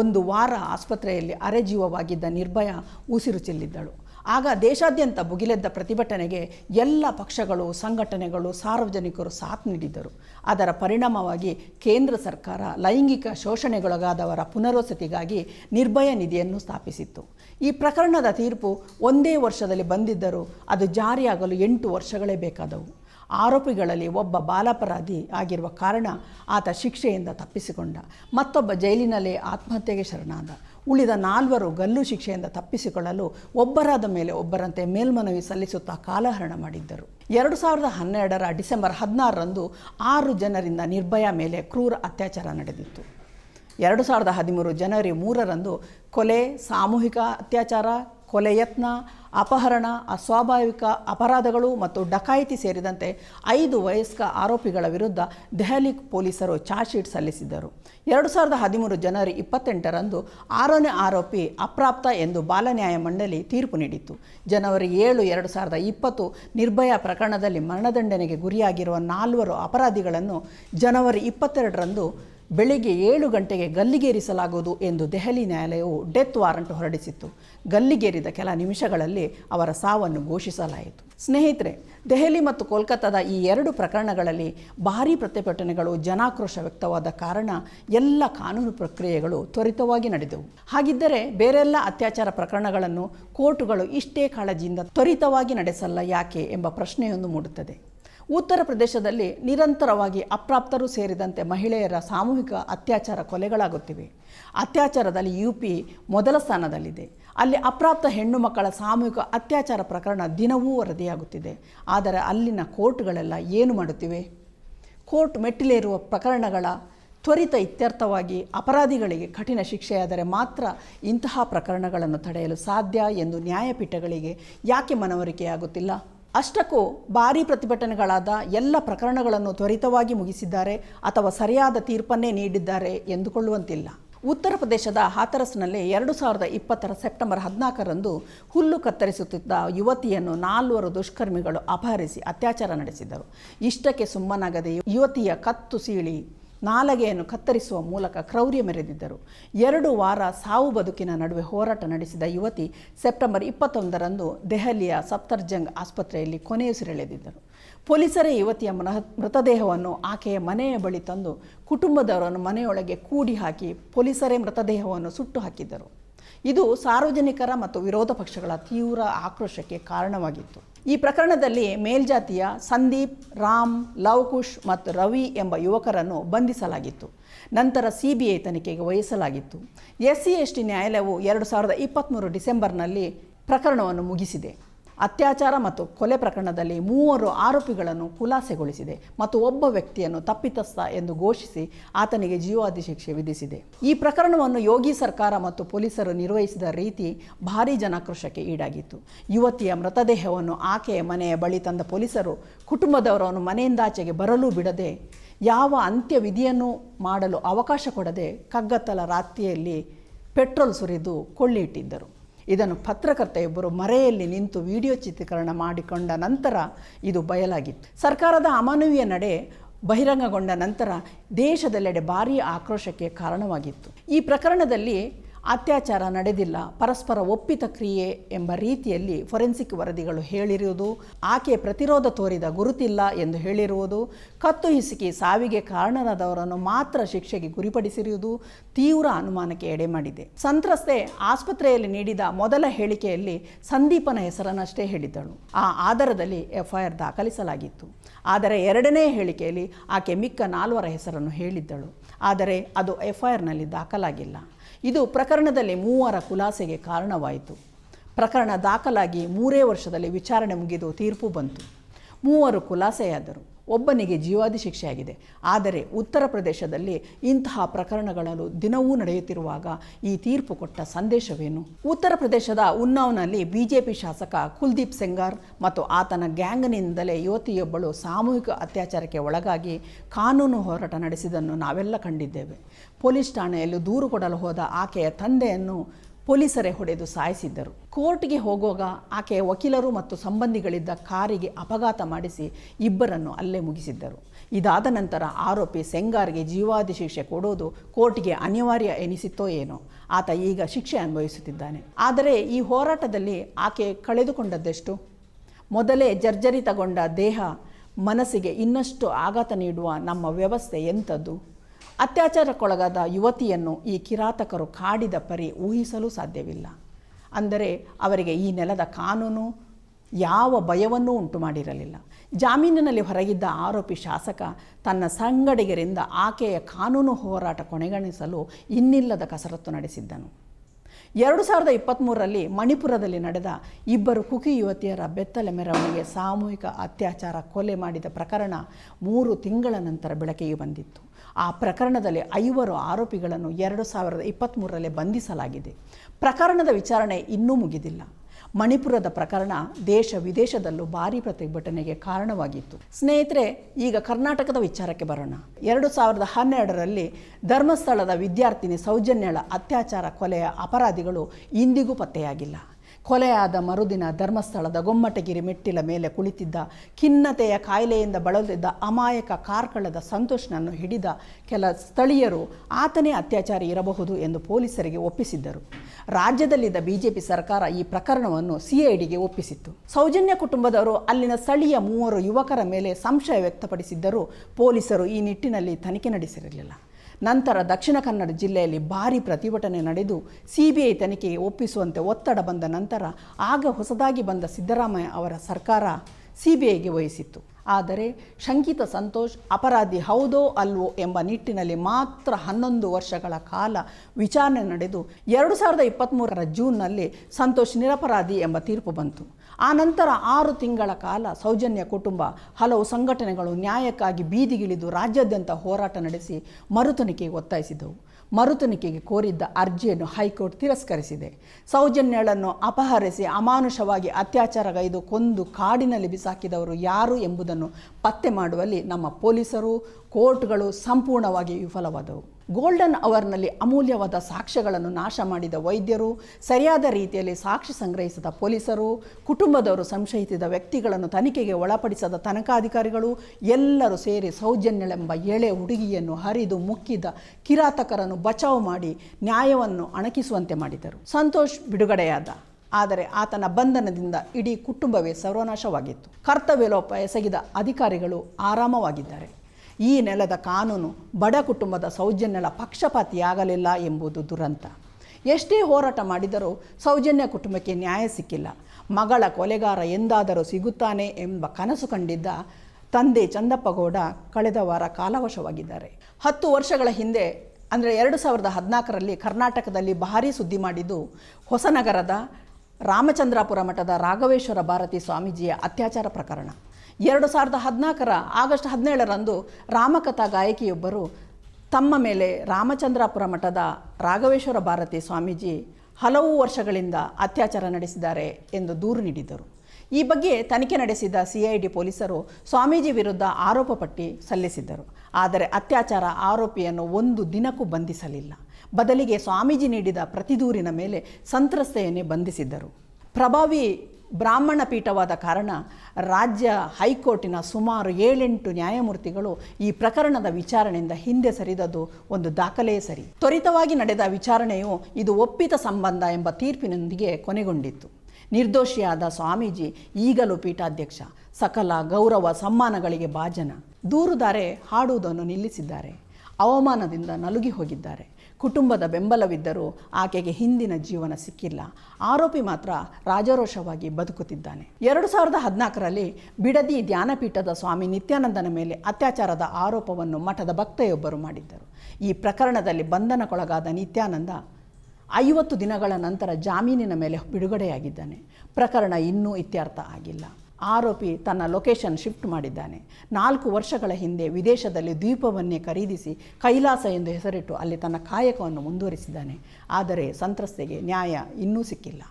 ಒಂದು ವಾರ ಆಸ್ಪತ್ರೆಯಲ್ಲಿ ಅರೆಜೀವವಾಗಿದ್ದ ನಿರ್ಭಯ ಉಸಿರು ಚೆಲ್ಲಿದ್ದಳು. ಆಗ ದೇಶಾದ್ಯಂತ ಭುಗಿಲೆದ್ದ ಪ್ರತಿಭಟನೆಗೆ ಎಲ್ಲ ಪಕ್ಷಗಳು, ಸಂಘಟನೆಗಳು, ಸಾರ್ವಜನಿಕರು ಸಾಥ್ ನೀಡಿದ್ದರು. ಅದರ ಪರಿಣಾಮವಾಗಿ ಕೇಂದ್ರ ಸರ್ಕಾರ ಲೈಂಗಿಕ ಶೋಷಣೆಗೊಳಗಾದವರ ಪುನರ್ವಸತಿಗಾಗಿ ನಿರ್ಭಯ ನಿಧಿಯನ್ನು ಸ್ಥಾಪಿಸಿತ್ತು. ಈ ಪ್ರಕರಣದ ತೀರ್ಪು ಒಂದೇ ವರ್ಷದಲ್ಲಿ ಬಂದಿದ್ದರೂ ಅದು ಜಾರಿಯಾಗಲು ಎಂಟು ವರ್ಷಗಳೇ ಬೇಕಾದವು. ಆರೋಪಿಗಳಲ್ಲಿ ಒಬ್ಬ ಬಾಲಾಪರಾಧಿ ಆಗಿರುವ ಕಾರಣ ಆತ ಶಿಕ್ಷೆಯಿಂದ ತಪ್ಪಿಸಿಕೊಂಡ. ಮತ್ತೊಬ್ಬ ಜೈಲಿನಲ್ಲೇ ಆತ್ಮಹತ್ಯೆಗೆ ಶರಣಾದ. ಉಳಿದ ನಾಲ್ವರು ಗಲ್ಲು ಶಿಕ್ಷೆಯಿಂದ ತಪ್ಪಿಸಿಕೊಳ್ಳಲು ಒಬ್ಬರಾದ ಮೇಲೆ ಒಬ್ಬರಂತೆ ಮೇಲ್ಮನವಿ ಸಲ್ಲಿಸುತ್ತಾ ಕಾಲಹರಣ ಮಾಡಿದ್ದರು. ಎರಡು ಸಾವಿರದ ಹನ್ನೆರಡರ ಡಿಸೆಂಬರ್ ಹದಿನಾರರಂದು ಆರು ಜನರಿಂದ ನಿರ್ಭಯ ಮೇಲೆ ಕ್ರೂರ ಅತ್ಯಾಚಾರ ನಡೆದಿತ್ತು. ಎರಡು ಸಾವಿರದ ಹದಿಮೂರು ಜನವರಿ ಮೂರರಂದು ಕೊಲೆ, ಸಾಮೂಹಿಕ ಅತ್ಯಾಚಾರ ಕೊಲೆ ಯತ್ನ, ಅಪಹರಣ, ಅಸ್ವಾಭಾವಿಕ ಅಪರಾಧಗಳು ಮತ್ತು ಡಕಾಯಿತಿ ಸೇರಿದಂತೆ ಐದು ವಯಸ್ಕ ಆರೋಪಿಗಳ ವಿರುದ್ಧ ದೆಹಲಿ ಪೊಲೀಸರು ಚಾರ್ಜ್ ಶೀಟ್ ಸಲ್ಲಿಸಿದ್ದರು. ಎರಡು ಸಾವಿರದ ಹದಿಮೂರು ಜನವರಿ ಇಪ್ಪತ್ತೆಂಟರಂದು ಆರನೇ ಆರೋಪಿ ಅಪ್ರಾಪ್ತ ಎಂದು ಬಾಲ ನ್ಯಾಯ ಮಂಡಳಿ ತೀರ್ಪು ನೀಡಿತ್ತು. ಜನವರಿ ಏಳು ಎರಡು ಸಾವಿರದ ಇಪ್ಪತ್ತು ನಿರ್ಭಯ ಪ್ರಕರಣದಲ್ಲಿ ಮರಣದಂಡನೆಗೆ ಗುರಿಯಾಗಿರುವ ನಾಲ್ವರು ಅಪರಾಧಿಗಳನ್ನು ಜನವರಿ ಇಪ್ಪತ್ತೆರಡರಂದು ಬೆಳಿಗ್ಗೆ ಏಳು ಗಂಟೆಗೆ ಗಲ್ಲಿಗೇರಿಸಲಾಗುವುದು ಎಂದು ದೆಹಲಿ ನ್ಯಾಯಾಲಯವು ಡೆತ್ ವಾರಂಟ್ ಹೊರಡಿಸಿತ್ತು. ಗಲ್ಲಿಗೇರಿದ ಕೆಲ ನಿಮಿಷಗಳಲ್ಲಿ ಅವರ ಸಾವನ್ನು ಘೋಷಿಸಲಾಯಿತು. ಸ್ನೇಹಿತರೆ, ದೆಹಲಿ ಮತ್ತು ಕೋಲ್ಕತ್ತಾದ ಈ ಎರಡು ಪ್ರಕರಣಗಳಲ್ಲಿ ಭಾರೀ ಪ್ರತಿಭಟನೆಗಳು ಜನಾಕ್ರೋಶ ವ್ಯಕ್ತವಾದ ಕಾರಣ ಎಲ್ಲ ಕಾನೂನು ಪ್ರಕ್ರಿಯೆಗಳು ತ್ವರಿತವಾಗಿ ನಡೆದವು. ಹಾಗಿದ್ದರೆ ಬೇರೆಲ್ಲ ಅತ್ಯಾಚಾರ ಪ್ರಕರಣಗಳನ್ನು ಕೋರ್ಟುಗಳು ಇಷ್ಟೇ ಕಾಳಜಿಯಿಂದ ತ್ವರಿತವಾಗಿ ನಡೆಸಲ್ಲ ಯಾಕೆ ಎಂಬ ಪ್ರಶ್ನೆಯೊಂದು ಮೂಡುತ್ತದೆ. ಉತ್ತರ ಪ್ರದೇಶದಲ್ಲಿ ನಿರಂತರವಾಗಿ ಅಪ್ರಾಪ್ತರು ಸೇರಿದಂತೆ ಮಹಿಳೆಯರ ಸಾಮೂಹಿಕ ಅತ್ಯಾಚಾರ ಕೊಲೆಗಳಾಗುತ್ತಿವೆ. ಅತ್ಯಾಚಾರದಲ್ಲಿ ಯು ಪಿ ಮೊದಲ ಸ್ಥಾನದಲ್ಲಿದೆ. ಅಲ್ಲಿ ಅಪ್ರಾಪ್ತ ಹೆಣ್ಣು ಮಕ್ಕಳ ಸಾಮೂಹಿಕ ಅತ್ಯಾಚಾರ ಪ್ರಕರಣ ದಿನವೂ ವರದಿಯಾಗುತ್ತಿದೆ. ಆದರೆ ಅಲ್ಲಿನ ಕೋರ್ಟ್ಗಳೆಲ್ಲ ಏನು ಮಾಡುತ್ತಿವೆ? ಕೋರ್ಟ್ ಮೆಟ್ಟಿಲೇರುವ ಪ್ರಕರಣಗಳ ತ್ವರಿತ ಇತ್ಯರ್ಥವಾಗಿ ಅಪರಾಧಿಗಳಿಗೆ ಕಠಿಣ ಶಿಕ್ಷೆಯಾದರೆ ಮಾತ್ರ ಇಂತಹ ಪ್ರಕರಣಗಳನ್ನು ತಡೆಯಲು ಸಾಧ್ಯ ಎಂದು ನ್ಯಾಯಪೀಠಗಳಿಗೆ ಯಾಕೆ ಮನವರಿಕೆಯಾಗುತ್ತಿಲ್ಲ? ಅಷ್ಟಕ್ಕೂ ಭಾರೀ ಪ್ರತಿಭಟನೆಗಳಾದ ಎಲ್ಲ ಪ್ರಕರಣಗಳನ್ನು ತ್ವರಿತವಾಗಿ ಮುಗಿಸಿದ್ದಾರೆ ಅಥವಾ ಸರಿಯಾದ ತೀರ್ಪನ್ನೇ ನೀಡಿದ್ದಾರೆ ಎಂದುಕೊಳ್ಳುವಂತಿಲ್ಲ. ಉತ್ತರ ಪ್ರದೇಶದ ಹಾಥರಸ್ನಲ್ಲಿ ಎರಡು ಸಾವಿರದ ಇಪ್ಪತ್ತರ ಸೆಪ್ಟೆಂಬರ್ ಹದಿನಾಲ್ಕರಂದು ಹುಲ್ಲು ಕತ್ತರಿಸುತ್ತಿದ್ದ ಯುವತಿಯನ್ನು ನಾಲ್ವರು ದುಷ್ಕರ್ಮಿಗಳು ಅಪಹರಿಸಿ ಅತ್ಯಾಚಾರ ನಡೆಸಿದರು. ಇಷ್ಟಕ್ಕೆ ಸುಮ್ಮನಾಗದೆ ಯುವತಿಯ ಕತ್ತು ಸೀಳಿ ನಾಲಗೆಯನ್ನು ಕತ್ತರಿಸುವ ಮೂಲಕ ಕ್ರೌರ್ಯ ಮೆರೆದಿದ್ದರು. ಎರಡು ವಾರ ಸಾವು ಬದುಕಿನ ನಡುವೆ ಹೋರಾಟ ನಡೆಸಿದ ಯುವತಿ ಸೆಪ್ಟೆಂಬರ್ ಇಪ್ಪತ್ತೊಂದರಂದು ದೆಹಲಿಯ ಸಫ್ತರ್ಜಂಗ್ ಆಸ್ಪತ್ರೆಯಲ್ಲಿ ಕೊನೆಯುಸಿರೆಳೆದಿದ್ದರು ಪೊಲೀಸರೇ ಯುವತಿಯ ಮೃತದೇಹವನ್ನು ಆಕೆಯ ಮನೆಯ ಬಳಿ ತಂದು ಕುಟುಂಬದವರನ್ನು ಮನೆಯೊಳಗೆ ಕೂಡಿ ಹಾಕಿ ಪೊಲೀಸರೇ ಮೃತದೇಹವನ್ನು ಸುಟ್ಟು ಹಾಕಿದ್ದರು. ಇದು ಸಾರ್ವಜನಿಕರ ಮತ್ತು ವಿರೋಧ ಪಕ್ಷಗಳ ತೀವ್ರ ಆಕ್ರೋಶಕ್ಕೆ ಕಾರಣವಾಗಿತ್ತು. ಈ ಪ್ರಕರಣದಲ್ಲಿ ಮೇಲ್ಜಾತಿಯ ಸಂದೀಪ್, ರಾಮ್, ಲವ್ಕುಶ್ ಮತ್ತು ರವಿ ಎಂಬ ಯುವಕರನ್ನು ಬಂಧಿಸಲಾಗಿತ್ತು. ನಂತರ ಸಿ ಬಿ ತನಿಖೆಗೆ ವಹಿಸಲಾಗಿತ್ತು. ಎಸ್ ಸಿ ಎಸ್ ಟಿ ನ್ಯಾಯಾಲಯವು ಎರಡು ಸಾವಿರದ ಇಪ್ಪತ್ತ್ಮೂರು ಡಿಸೆಂಬರ್ನಲ್ಲಿ ಪ್ರಕರಣವನ್ನು ಮುಗಿಸಿದೆ. ಅತ್ಯಾಚಾರ ಮತ್ತು ಕೊಲೆ ಪ್ರಕರಣದಲ್ಲಿ ಮೂವರು ಆರೋಪಿಗಳನ್ನು ಖುಲಾಸೆಗೊಳಿಸಿದೆ ಮತ್ತು ಒಬ್ಬ ವ್ಯಕ್ತಿಯನ್ನು ತಪ್ಪಿತಸ್ಥ ಎಂದು ಘೋಷಿಸಿ ಆತನಿಗೆ ಜೀವಾದಿ ಶಿಕ್ಷೆ ವಿಧಿಸಿದೆ. ಈ ಪ್ರಕರಣವನ್ನು ಯೋಗಿ ಸರ್ಕಾರ ಮತ್ತು ಪೊಲೀಸರು ನಿರ್ವಹಿಸಿದ ರೀತಿ ಭಾರೀ ಜನಾಕ್ರೋಶಕ್ಕೆ ಈಡಾಗಿತ್ತು. ಯುವತಿಯ ಮೃತದೇಹವನ್ನು ಆಕೆಯ ಮನೆಯ ಬಳಿ ತಂದ ಪೊಲೀಸರು ಕುಟುಂಬದವರನ್ನು ಮನೆಯಿಂದಾಚೆಗೆ ಬರಲು ಬಿಡದೆ ಯಾವ ಅಂತ್ಯವಿಧಿಯನ್ನು ಮಾಡಲು ಅವಕಾಶ ಕೊಡದೆ ಕಗ್ಗತ್ತಲ ರಾತ್ರಿಯಲ್ಲಿ ಪೆಟ್ರೋಲ್ ಸುರಿದು ಕೊಳ್ಳಿ ಇಟ್ಟಿದ್ದರು ಇದನ್ನು ಪತ್ರಕರ್ತೆಯೊಬ್ಬರು ಮರೆಯಲ್ಲಿ ನಿಂತು ವಿಡಿಯೋ ಚಿತ್ರೀಕರಣ ಮಾಡಿಕೊಂಡ ನಂತರ ಇದು ಬಯಲಾಗಿತ್ತು. ಸರ್ಕಾರದ ಅಮಾನವೀಯ ನಡೆ ಬಹಿರಂಗಗೊಂಡ ನಂತರ ದೇಶದೆಲ್ಲೆಡೆ ಭಾರೀ ಆಕ್ರೋಶಕ್ಕೆ ಕಾರಣವಾಗಿತ್ತು. ಈ ಪ್ರಕರಣದಲ್ಲಿ ಅತ್ಯಾಚಾರ ನಡೆದಿಲ್ಲ. ಪರಸ್ಪರ ಒಪ್ಪಿತ ಕ್ರಿಯೆ ಎಂಬ ರೀತಿಯಲ್ಲಿ ಫೊರೆನ್ಸಿಕ್ ವರದಿಗಳು ಹೇಳಿರುವುದು, ಆಕೆ ಪ್ರತಿರೋಧ ತೋರಿದ ಗುರುತಿಲ್ಲ ಎಂದು ಹೇಳಿರುವುದು, ಕತ್ತು ಹಿಸುಕಿ ಸಾವಿಗೆ ಕಾರಣರಾದವರನ್ನು ಮಾತ್ರ ಶಿಕ್ಷೆಗೆ ಗುರಿಪಡಿಸಿರುವುದು ತೀವ್ರ ಅನುಮಾನಕ್ಕೆ ಎಡೆ ಮಾಡಿದೆ. ಸಂತ್ರಸ್ತೆ ಆಸ್ಪತ್ರೆಯಲ್ಲಿ ನೀಡಿದ ಮೊದಲ ಹೇಳಿಕೆಯಲ್ಲಿ ಸಂದೀಪನ ಹೆಸರನ್ನಷ್ಟೇ ಹೇಳಿದ್ದಳು. ಆ ಆಧಾರದಲ್ಲಿ ಎಫ್ಐಆರ್ ದಾಖಲಿಸಲಾಗಿತ್ತು. ಆದರೆ ಎರಡನೇ ಹೇಳಿಕೆಯಲ್ಲಿ ಆಕೆ ಮಿಕ್ಕ ನಾಲ್ವರ ಹೆಸರನ್ನು ಹೇಳಿದ್ದಳು. ಆದರೆ ಅದು ಎಫ್ಐಆರ್ನಲ್ಲಿ ದಾಖಲಾಗಿಲ್ಲ. ಇದು ಪ್ರಕರಣದಲ್ಲಿ ಮೂವರ ಖುಲಾಸೆಗೆ ಕಾರಣವಾಯಿತು. ಪ್ರಕರಣ ದಾಖಲಾಗಿ ಮೂರೇ ವರ್ಷದಲ್ಲಿ ವಿಚಾರಣೆ ಮುಗಿದು ತೀರ್ಪು ಬಂತು. ಮೂವರು ಖುಲಾಸೆಯಾದರು. ಒಬ್ಬನಿಗೆ ಜೀವಾದಿ ಶಿಕ್ಷೆಯಾಗಿದೆ. ಆದರೆ ಉತ್ತರ ಪ್ರದೇಶದಲ್ಲಿ ಇಂತಹ ಪ್ರಕರಣಗಳನ್ನು ದಿನವೂ ನಡೆಯುತ್ತಿರುವಾಗ ಈ ತೀರ್ಪು ಕೊಟ್ಟ ಸಂದೇಶವೇನು? ಉತ್ತರ ಪ್ರದೇಶದ ಉನ್ನಾವ್ನಲ್ಲಿ ಬಿಜೆಪಿ ಶಾಸಕ ಕುಲ್ದೀಪ್ ಸೆಂಗಾರ್ ಮತ್ತು ಆತನ ಗ್ಯಾಂಗ್ನಿಂದಲೇ ಯುವತಿಯೊಬ್ಬಳು ಸಾಮೂಹಿಕ ಅತ್ಯಾಚಾರಕ್ಕೆ ಒಳಗಾಗಿ ಕಾನೂನು ಹೋರಾಟ ನಡೆಸಿದನ್ನು ನಾವೆಲ್ಲ ಕಂಡಿದ್ದೇವೆ. ಪೊಲೀಸ್ ಠಾಣೆಯಲ್ಲಿ ದೂರು ಕೊಡಲು ಹೋದ ಆಕೆಯ ತಂದೆಯನ್ನು ಪೊಲೀಸರೇ ಹೊಡೆದು ಸಾಯಿಸಿದ್ದರು. ಕೋರ್ಟ್ಗೆ ಹೋಗುವಾಗ ಆಕೆಯ ವಕೀಲರು ಮತ್ತು ಸಂಬಂಧಿಗಳಿದ್ದ ಕಾರಿಗೆ ಅಪಘಾತ ಮಾಡಿಸಿ ಇಬ್ಬರನ್ನು ಅಲ್ಲೇ ಮುಗಿಸಿದ್ದರು. ಇದಾದ ನಂತರ ಆರೋಪಿ ಸೆಂಗಾರ್ಗೆ ಜೀವಾದಿ ಶಿಕ್ಷೆ ಕೊಡೋದು ಕೋರ್ಟ್ಗೆ ಅನಿವಾರ್ಯ ಎನಿಸಿತ್ತೋ ಏನೋ. ಆತ ಈಗ ಶಿಕ್ಷೆ ಅನುಭವಿಸುತ್ತಿದ್ದಾನೆ ಆದರೆ ಈ ಹೋರಾಟದಲ್ಲಿ ಆಕೆ ಕಳೆದುಕೊಂಡದ್ದೆಷ್ಟು? ಮೊದಲೇ ಜರ್ಜರಿತಗೊಂಡ ದೇಹ ಮನಸ್ಸಿಗೆ ಇನ್ನಷ್ಟು ಆಘಾತ ನೀಡುವ ನಮ್ಮ ವ್ಯವಸ್ಥೆ ಎಂಥದ್ದು? ಅತ್ಯಾಚಾರಕ್ಕೊಳಗಾದ ಯುವತಿಯನ್ನು ಈ ಕಿರಾತಕರು ಕಾಡಿದ ಪರಿ ಊಹಿಸಲು ಸಾಧ್ಯವಿಲ್ಲ. ಅಂದರೆ ಅವರಿಗೆ ಈ ನೆಲದ ಕಾನೂನು ಯಾವ ಭಯವನ್ನೂ ಉಂಟು ಮಾಡಿರಲಿಲ್ಲ. ಜಾಮೀನಿನಲ್ಲಿ ಹೊರಗಿದ್ದ ಆರೋಪಿ ಶಾಸಕ ತನ್ನ ಸಂಗಡಿಗರಿಂದ ಆಕೆಯ ಕಾನೂನು ಹೋರಾಟ ಕೊನೆಗಣಿಸಲು ಇನ್ನಿಲ್ಲದ ಕಸರತ್ತು ನಡೆಸಿದ್ದನು. ಎರಡು ಸಾವಿರದ ಇಪ್ಪತ್ತ್ಮೂರರಲ್ಲಿ ಮಣಿಪುರದಲ್ಲಿ ನಡೆದ ಇಬ್ಬರು ಕುಕಿ ಯುವತಿಯರ ಬೆತ್ತಲೆ ಮೆರವಣಿಗೆ ಸಾಮೂಹಿಕ ಅತ್ಯಾಚಾರ ಕೊಲೆ ಮಾಡಿದ ಪ್ರಕರಣ ಮೂರು ತಿಂಗಳ ನಂತರ ಬೆಳಕಿಗೆ ಬಂದಿತ್ತು. ಆ ಪ್ರಕರಣದಲ್ಲಿ ಐವರು ಆರೋಪಿಗಳನ್ನು ಎರಡು ಸಾವಿರದ ಇಪ್ಪತ್ತ್ಮೂರರಲ್ಲಿ ಬಂಧಿಸಲಾಗಿದೆ. ಪ್ರಕರಣದ ವಿಚಾರಣೆ ಇನ್ನೂ ಮುಗಿದಿಲ್ಲ. ಮಣಿಪುರದ ಪ್ರಕರಣ ದೇಶ ವಿದೇಶದಲ್ಲೂ ಭಾರೀ ಪ್ರತಿಭಟನೆಗೆ ಕಾರಣವಾಗಿತ್ತು. ಸ್ನೇಹಿತರೆ, ಈಗ ಕರ್ನಾಟಕದ ವಿಚಾರಕ್ಕೆ ಬರೋಣ. ಎರಡು ಸಾವಿರದ ಹನ್ನೆರಡರಲ್ಲಿ ಧರ್ಮಸ್ಥಳದ ವಿದ್ಯಾರ್ಥಿನಿ ಸೌಜನ್ಯಳ ಅತ್ಯಾಚಾರ ಕೊಲೆಯ ಅಪರಾಧಿಗಳು ಇಂದಿಗೂ ಪತ್ತೆಯಾಗಿಲ್ಲ. ಕೊಲೆಯಾದ ಮರುದಿನ ಧರ್ಮಸ್ಥಳದ ಗೊಮ್ಮಟಗಿರಿ ಮೆಟ್ಟಿಲ ಮೇಲೆ ಕುಳಿತಿದ್ದ ಖಿನ್ನತೆಯ ಕಾಯಿಲೆಯಿಂದ ಬಳಲುತ್ತಿದ್ದ ಅಮಾಯಕ ಕಾರ್ಕಳದ ಸಂತೋಷ್ನನ್ನು ಹಿಡಿದ ಕೆಲ ಸ್ಥಳೀಯರು ಆತನೇ ಅತ್ಯಾಚಾರಿ ಇರಬಹುದು ಎಂದು ಪೊಲೀಸರಿಗೆ ಒಪ್ಪಿಸಿದ್ದರು. ರಾಜ್ಯದಲ್ಲಿದ್ದ ಬಿಜೆಪಿ ಸರ್ಕಾರ ಈ ಪ್ರಕರಣವನ್ನು ಸಿಐಡಿಗೆ ಒಪ್ಪಿಸಿತ್ತು. ಸೌಜನ್ಯ ಕುಟುಂಬದವರು ಅಲ್ಲಿನ ಸ್ಥಳೀಯ ಮೂವರು ಯುವಕರ ಮೇಲೆ ಸಂಶಯ ವ್ಯಕ್ತಪಡಿಸಿದ್ದರೂ ಪೊಲೀಸರು ಈ ನಿಟ್ಟಿನಲ್ಲಿ ತನಿಖೆ ನಡೆಸಿರಲಿಲ್ಲ. ನಂತರ ದಕ್ಷಿಣ ಕನ್ನಡ ಜಿಲ್ಲೆಯಲ್ಲಿ ಭಾರೀ ಪ್ರತಿಭಟನೆ ನಡೆದು ಸಿಬಿಐ ತನಿಖೆಗೆ ಒಪ್ಪಿಸುವಂತೆ ಒತ್ತಡ ಬಂದ ನಂತರ ಆಗ ಹೊಸದಾಗಿ ಬಂದ ಸಿದ್ದರಾಮಯ್ಯ ಅವರ ಸರ್ಕಾರ ಸಿಬಿಐಗೆ ವಹಿಸಿತ್ತು. ಆದರೆ ಶಂಕಿತ ಸಂತೋಷ್ ಅಪರಾಧಿ ಹೌದೋ ಅಲ್ವೋ ಎಂಬ ನಿಟ್ಟಿನಲ್ಲಿ ಮಾತ್ರ ಹನ್ನೊಂದು ವರ್ಷಗಳ ಕಾಲ ವಿಚಾರಣೆ ನಡೆದು ಎರಡು ಸಾವಿರದ ಇಪ್ಪತ್ತ್ಮೂರರ ಜೂನ್ನಲ್ಲಿ ಸಂತೋಷ್ ನಿರಪರಾಧಿ ಎಂಬ ತೀರ್ಪು ಬಂತು. ಆ ನಂತರ ಆರು ತಿಂಗಳ ಕಾಲ ಸೌಜನ್ಯ ಕುಟುಂಬ, ಹಲವು ಸಂಘಟನೆಗಳು ನ್ಯಾಯಕ್ಕಾಗಿ ಬೀದಿಗಿಳಿದು ರಾಜ್ಯಾದ್ಯಂತ ಹೋರಾಟ ನಡೆಸಿ ಮರುತನಿಕೆಗೆ ಒತ್ತಾಯಿಸಿದವು. ಮರುತನಿಕೆಗೆ ಕೋರಿದ್ದ ಅರ್ಜಿಯನ್ನು ಹೈಕೋರ್ಟ್ ತಿರಸ್ಕರಿಸಿದೆ. ಸೌಜನ್ಯಳನ್ನು ಅಪಹರಿಸಿ ಅಮಾನುಷವಾಗಿ ಅತ್ಯಾಚಾರಗೈದು ಕೊಂದು ಕಾಡಿನಲ್ಲಿ ಬಿಸಾಕಿದವರು ಯಾರು ಎಂಬುದನ್ನು ಪತ್ತೆ ಮಾಡುವಲ್ಲಿ ನಮ್ಮ ಪೊಲೀಸರು, ಕೋರ್ಟ್ಗಳು ಸಂಪೂರ್ಣವಾಗಿ ವಿಫಲವಾದವು. ಗೋಲ್ಡನ್ ಅವರ್ನಲ್ಲಿ ಅಮೂಲ್ಯವಾದ ಸಾಕ್ಷ್ಯಗಳನ್ನು ನಾಶ ಮಾಡಿದ ವೈದ್ಯರು, ಸರಿಯಾದ ರೀತಿಯಲ್ಲಿ ಸಾಕ್ಷಿ ಸಂಗ್ರಹಿಸಿದ ಪೊಲೀಸರು, ಕುಟುಂಬದವರು ಸಂಶಯಿಸಿದ ವ್ಯಕ್ತಿಗಳನ್ನು ತನಿಖೆಗೆ ಒಳಪಡಿಸದ ತನಿಖಾಧಿಕಾರಿಗಳು, ಎಲ್ಲರೂ ಸೇರಿ ಸೌಜನ್ಯಳೆಂಬ ಎಳೆ ಹುಡುಗಿಯನ್ನು ಹರಿದು ಮುಕ್ಕಿದ ಕಿರಾತಕರನ್ನು ಬಚಾವು ಮಾಡಿ ನ್ಯಾಯವನ್ನು ಅಣಕಿಸುವಂತೆ ಮಾಡಿದರು. ಸಂತೋಷ್ ಬಿಡುಗಡೆಯಾದ. ಆದರೆ ಆತನ ಬಂಧನದಿಂದ ಇಡೀ ಕುಟುಂಬವೇ ಸರ್ವನಾಶವಾಗಿತ್ತು. ಕರ್ತವ್ಯ ಲೋಪ ಎಸಗಿದ ಅಧಿಕಾರಿಗಳು ಆರಾಮವಾಗಿದ್ದಾರೆ. ಈ ನೆಲದ ಕಾನೂನು ಬಡ ಕುಟುಂಬದ ಸೌಜನ್ಯಲ ಪಕ್ಷಪಾತಿಯಾಗಲಿಲ್ಲ ಎಂಬುದು ದುರಂತ. ಎಷ್ಟೇ ಹೋರಾಟ ಮಾಡಿದರೂ ಸೌಜನ್ಯ ಕುಟುಂಬಕ್ಕೆ ನ್ಯಾಯ ಸಿಕ್ಕಿಲ್ಲ. ಮಗಳ ಕೊಲೆಗಾರ ಎಂದಾದರೂ ಸಿಗುತ್ತಾನೆ ಎಂಬ ಕನಸು ಕಂಡಿದ್ದ ತಂದೆ ಚಂದಪ್ಪಗೌಡ ಕಳೆದ ವಾರ ಕಾಲವಶವಾಗಿದ್ದಾರೆ. ಹತ್ತು ವರ್ಷಗಳ ಹಿಂದೆ, ಅಂದರೆ ಎರಡು ಸಾವಿರದ ಹದಿನಾಲ್ಕರಲ್ಲಿ ಕರ್ನಾಟಕದಲ್ಲಿ ಭಾರೀ ಸುದ್ದಿ ಮಾಡಿದ್ದು ಹೊಸನಗರದ ರಾಮಚಂದ್ರಾಪುರ ಮಠದ ರಾಘವೇಶ್ವರ ಭಾರತಿ ಸ್ವಾಮೀಜಿಯ ಅತ್ಯಾಚಾರ ಪ್ರಕರಣ. ಎರಡು ಸಾವಿರದ ಹದಿನಾಲ್ಕರ ಆಗಸ್ಟ್ ಹದಿನೇಳರಂದು ರಾಮಕಥಾ ಗಾಯಕಿಯೊಬ್ಬರು ತಮ್ಮ ಮೇಲೆ ರಾಮಚಂದ್ರಾಪುರ ಮಠದ ರಾಘವೇಶ್ವರ ಭಾರತಿ ಸ್ವಾಮೀಜಿ ಹಲವು ವರ್ಷಗಳಿಂದ ಅತ್ಯಾಚಾರ ನಡೆಸಿದ್ದಾರೆ ಎಂದು ದೂರು ನೀಡಿದರು ಈ ಬಗ್ಗೆ ತನಿಖೆ ನಡೆಸಿದ ಸಿಐಡಿ ಪೊಲೀಸರು ಸ್ವಾಮೀಜಿ ವಿರುದ್ಧ ಆರೋಪ ಪಟ್ಟಿ ಸಲ್ಲಿಸಿದ್ದರು. ಆದರೆ ಅತ್ಯಾಚಾರ ಆರೋಪಿಯನ್ನು ಒಂದು ದಿನಕ್ಕೂ ಬಂಧಿಸಲಿಲ್ಲ. ಬದಲಿಗೆ ಸ್ವಾಮೀಜಿ ನೀಡಿದ ಪ್ರತಿದೂರಿನ ಮೇಲೆ ಸಂತ್ರಸ್ತೆಯನ್ನೇ ಬಂಧಿಸಿದ್ದರು. ಪ್ರಭಾವಿ ಬ್ರಾಹ್ಮಣ ಪೀಠವಾದ ಕಾರಣ ರಾಜ್ಯ ಹೈಕೋರ್ಟಿನ ಸುಮಾರು ಏಳೆಂಟು ನ್ಯಾಯಮೂರ್ತಿಗಳು ಈ ಪ್ರಕರಣದ ವಿಚಾರಣೆಯಿಂದ ಹಿಂದೆ ಸರಿದದ್ದು ಒಂದು ದಾಖಲೆಯೇ ಸರಿ. ತ್ವರಿತವಾಗಿ ನಡೆದ ವಿಚಾರಣೆಯು ಇದು ಒಪ್ಪಿತ ಸಂಬಂಧ ಎಂಬ ತೀರ್ಪಿನೊಂದಿಗೆ ಕೊನೆಗೊಂಡಿತ್ತು. ನಿರ್ದೋಷಿಯಾದ ಸ್ವಾಮೀಜಿ ಈಗಲೂ ಪೀಠಾಧ್ಯಕ್ಷ. ಸಕಲ ಗೌರವ, ಸಮ್ಮಾನಗಳಿಗೆ ಭಾಜನ. ದೂರುದಾರೆ ಹಾಡುವುದನ್ನು ನಿಲ್ಲಿಸಿದ್ದಾರೆ. ಅವಮಾನದಿಂದ ನಲುಗಿ ಹೋಗಿದ್ದಾರೆ. ಕುಟುಂಬದ ಬೆಂಬಲವಿದ್ದರೂ ಆಕೆಗೆ ಹಿಂದಿನ ಜೀವನ ಸಿಕ್ಕಿಲ್ಲ. ಆರೋಪಿ ಮಾತ್ರ ರಾಜರೋಷವಾಗಿ ಬದುಕುತ್ತಿದ್ದಾನೆ. ಎರಡು ಸಾವಿರದ ಹದಿನಾಲ್ಕರಲ್ಲಿ ಬಿಡದಿ ಧ್ಯಾನಪೀಠದ ಸ್ವಾಮಿ ನಿತ್ಯಾನಂದನ ಮೇಲೆ ಅತ್ಯಾಚಾರದ ಆರೋಪವನ್ನು ಮಠದ ಭಕ್ತೆಯೊಬ್ಬರು ಮಾಡಿದ್ದರು. ಈ ಪ್ರಕರಣದಲ್ಲಿ ಬಂಧನಕ್ಕೊಳಗಾದ ನಿತ್ಯಾನಂದ ಐವತ್ತು ದಿನಗಳ ನಂತರ ಜಾಮೀನಿನ ಮೇಲೆ ಬಿಡುಗಡೆಯಾಗಿದ್ದಾನೆ. ಪ್ರಕರಣ ಇನ್ನೂ ಇತ್ಯರ್ಥ ಆಗಿಲ್ಲ. ಆರೋಪಿ ತನ್ನ ಲೊಕೇಶನ್ ಶಿಫ್ಟ್ ಮಾಡಿದ್ದಾನೆ. ನಾಲ್ಕು ವರ್ಷಗಳ ಹಿಂದೆ ವಿದೇಶದಲ್ಲಿ ದ್ವೀಪವನ್ನೇ ಖರೀದಿಸಿ ಕೈಲಾಸ ಎಂದು ಹೆಸರಿಟ್ಟು ಅಲ್ಲಿ ತನ್ನ ಕಾಯಕವನ್ನು ಮುಂದುವರಿಸಿದ್ದಾನೆ. ಆದರೆ ಸಂತ್ರಸ್ತೆಗೆ ನ್ಯಾಯ ಇನ್ನೂ ಸಿಕ್ಕಿಲ್ಲ.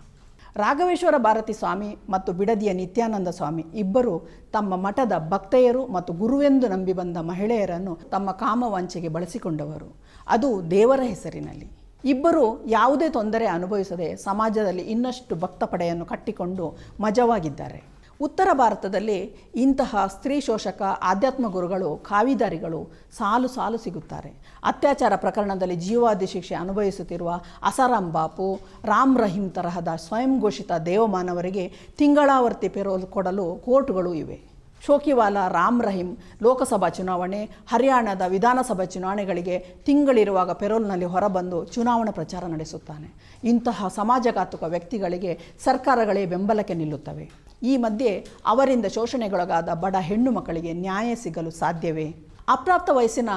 ರಾಘವೇಶ್ವರ ಭಾರತಿ ಸ್ವಾಮಿ ಮತ್ತು ಬಿಡದಿಯ ನಿತ್ಯಾನಂದ ಸ್ವಾಮಿ ಇಬ್ಬರು ತಮ್ಮ ಮಠದ ಭಕ್ತೆಯರು ಮತ್ತು ಗುರುವೆಂದು ನಂಬಿ ಬಂದ ಮಹಿಳೆಯರನ್ನು ತಮ್ಮ ಕಾಮವಾಂಚೆಗೆ ಬಳಸಿಕೊಂಡವರು. ಅದು ದೇವರ ಹೆಸರಿನಲ್ಲಿ. ಇಬ್ಬರು ಯಾವುದೇ ತೊಂದರೆ ಅನುಭವಿಸದೆ ಸಮಾಜದಲ್ಲಿ ಇನ್ನಷ್ಟು ಭಕ್ತ ಪಡೆಯನ್ನು ಕಟ್ಟಿಕೊಂಡು ಮಜವಾಗಿದ್ದಾರೆ. ಉತ್ತರ ಭಾರತದಲ್ಲಿ ಇಂತಹ ಸ್ತ್ರೀ ಶೋಷಕ, ಆಧ್ಯಾತ್ಮ ಗುರುಗಳು, ಕಾವಿದಾರಿಗಳು ಸಾಲು ಸಾಲು ಸಿಗುತ್ತಾರೆ. ಅತ್ಯಾಚಾರ ಪ್ರಕರಣದಲ್ಲಿ ಜೀವಾದಿ ಶಿಕ್ಷೆ ಅನುಭವಿಸುತ್ತಿರುವ ಅಸಾರಾಂ ಬಾಪು, ರಾಮ್ ರಹೀಂ ತರಹದ ಸ್ವಯಂ ಘೋಷಿತ ದೇವಮಾನವರಿಗೆ ತಿಂಗಳಾವರ್ತಿ ಪೆರೋಲ್ ಕೊಡಲು ಕೋರ್ಟ್ಗಳು ಇವೆ. ಶೋಕಿವಾಲ ರಾಮ್ ರಹೀಂ ಲೋಕಸಭಾ ಚುನಾವಣೆ, ಹರಿಯಾಣದ ವಿಧಾನಸಭಾ ಚುನಾವಣೆಗಳಿಗೆ ತಿಂಗಳಿರುವಾಗ ಪೆರೋಲ್ನಲ್ಲಿ ಹೊರಬಂದು ಚುನಾವಣಾ ಪ್ರಚಾರ ನಡೆಸುತ್ತಾನೆ. ಇಂತಹ ಸಮಾಜಘಾತುಕ ವ್ಯಕ್ತಿಗಳಿಗೆ ಸರ್ಕಾರಗಳೇ ಬೆಂಬಲಕ್ಕೆ ನಿಲ್ಲುತ್ತವೆ. ಈ ಮಧ್ಯೆ ಅವರಿಂದ ಶೋಷಣೆಗೊಳಗಾದ ಬಡ ಹೆಣ್ಣು ಮಕ್ಕಳಿಗೆ ನ್ಯಾಯ ಸಿಗಲು ಸಾಧ್ಯವೇ? ಅಪ್ರಾಪ್ತ ವಯಸ್ಸಿನ